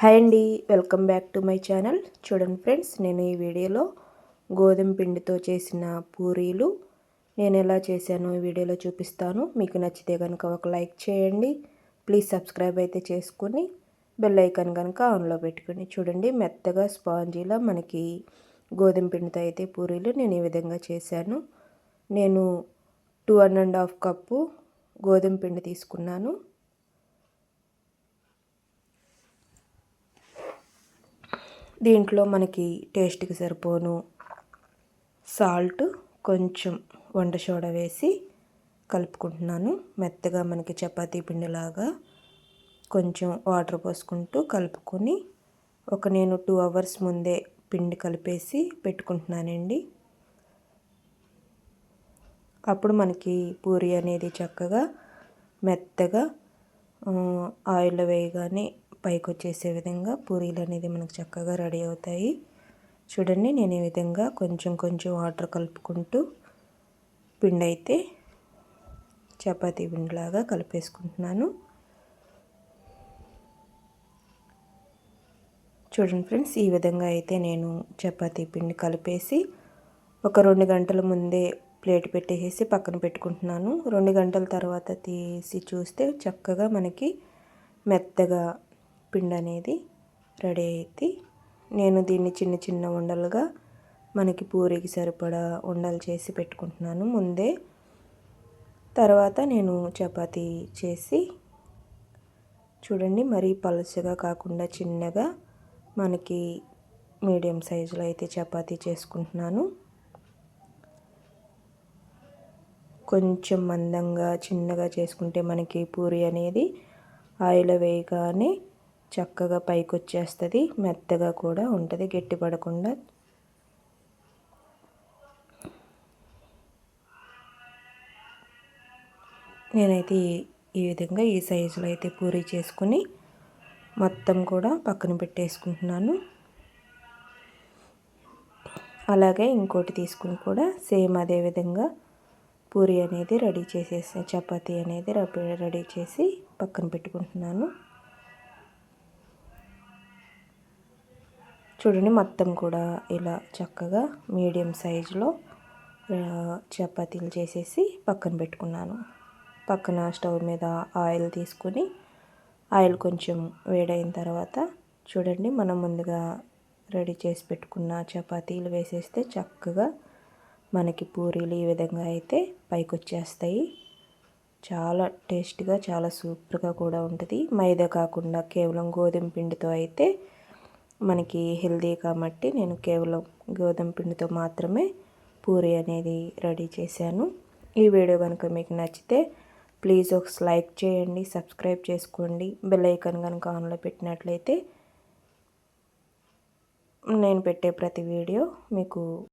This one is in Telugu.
హాయ్ అండి welcome back to my channel. చూడండి ఫ్రెండ్స్ నేను ఈ వీడియోలో గోధుమ పిండితో చేసిన పూరీలు నేను ఎలా చేశానో ఈ వీడియోలో చూపిస్తాను. మీకు నచ్చితే కనుక ఒక లైక్ చేయండి. ప్లీజ్ సబ్స్క్రైబ్ అయితే చేసుకుని బెల్ ఐకాన్ కనుక ఆన్లో పెట్టుకుని చూడండి. మెత్తగా స్పాంజీలా మనకి గోధుమ పిండితో అయితే పూరీలు నేను ఈ విధంగా చేశాను. నేను టూ అండ్ హాఫ్ కప్పు గోధుమ పిండి తీసుకున్నాను. దీంట్లో మనకి టేస్ట్కి సరిపోను. సాల్ట్ కొంచెం వంట సోడా వేసి కలుపుకుంటున్నాను. మెత్తగా మనకి చపాతీ పిండిలాగా కొంచెం వాటర్ పోసుకుంటూ కలుపుకొని ఒక నేను టూ అవర్స్ ముందే పిండి కలిపేసి పెట్టుకుంటున్నానండి. అప్పుడు మనకి పూరి అనేది చక్కగా మెత్తగా ఆయిల్ వేయగానే పైకి వచ్చేసే విధంగా పూరీలు అనేది మనకు చక్కగా రెడీ అవుతాయి. చూడండి నేను ఈ విధంగా కొంచెం కొంచెం వాటర్ కలుపుకుంటూ పిండి అయితే చపాతీ పిండిలాగా కలిపేసుకుంటున్నాను. చూడండి ఫ్రెండ్స్ ఈ విధంగా అయితే నేను చపాతీ పిండి కలిపేసి ఒక రెండు గంటల ముందే ప్లేట్ పెట్టేసి పక్కన పెట్టుకుంటున్నాను. రెండు గంటల తర్వాత తీసి చూస్తే చక్కగా మనకి మెత్తగా పిండి అనేది రెడీ అయింది నేను దీన్ని చిన్న చిన్న ఉండలుగా మనకి పూరికి సరిపడా ఉండలు చేసి పెట్టుకుంటున్నాను ముందే. తర్వాత నేను చపాతీ చేసి చూడండి మరీ పలుచగా కాకుండా చిన్నగా మనకి మీడియం సైజులో అయితే చపాతీ చేసుకుంటున్నాను. కొంచెం మందంగా చిన్నగా చేసుకుంటే మనకి పూరి అనేది ఆయిల్ వేయగానే చక్కగా పైకి వచ్చేస్తుంది మెత్తగా కూడా ఉంటుంది గట్టిపడకుండా నేనైతే ఈ విధంగా ఈ సైజులో అయితే పూరీ చేసుకుని మొత్తం కూడా పక్కన పెట్టేసుకుంటున్నాను. అలాగే ఇంకోటి తీసుకుని కూడా సేమ్ అదే విధంగా పూరి అనేది రెడీ చేసేసి చపాతీ అనేది రెడీ చేసి పక్కన పెట్టుకుంటున్నాను. చూడండి మొత్తం కూడా ఇలా చక్కగా మీడియం సైజులో చపాతీలు చేసేసి పక్కన పెట్టుకున్నాను. పక్కన స్టవ్ మీద ఆయిల్ తీసుకుని ఆయిల్ కొంచెం వేడైన తర్వాత చూడండి మనం ముందుగా రెడీ చేసి పెట్టుకున్న చపాతీలు వేసేస్తే చక్కగా మనకి పూరీలు ఈ విధంగా అయితే పైకి వచ్చేస్తాయి చాలా టేస్ట్గా చాలా సూపర్గా కూడా ఉంటుంది. మైదా కాకుండా కేవలం గోధుమ పిండితో అయితే మనకి హెల్దీ కాబట్టి నేను కేవలం గోధుమ పిండితో మాత్రమే పూరి అనేది రెడీ చేశాను. ఈ వీడియో కనుక మీకు నచ్చితే ప్లీజ్ ఒక లైక్ చేయండి సబ్స్క్రైబ్ చేసుకోండి. బెల్ ఐకాన్ కనుక ఆన్లో పెట్టినట్లయితే నేను పెట్టే ప్రతి వీడియో మీకు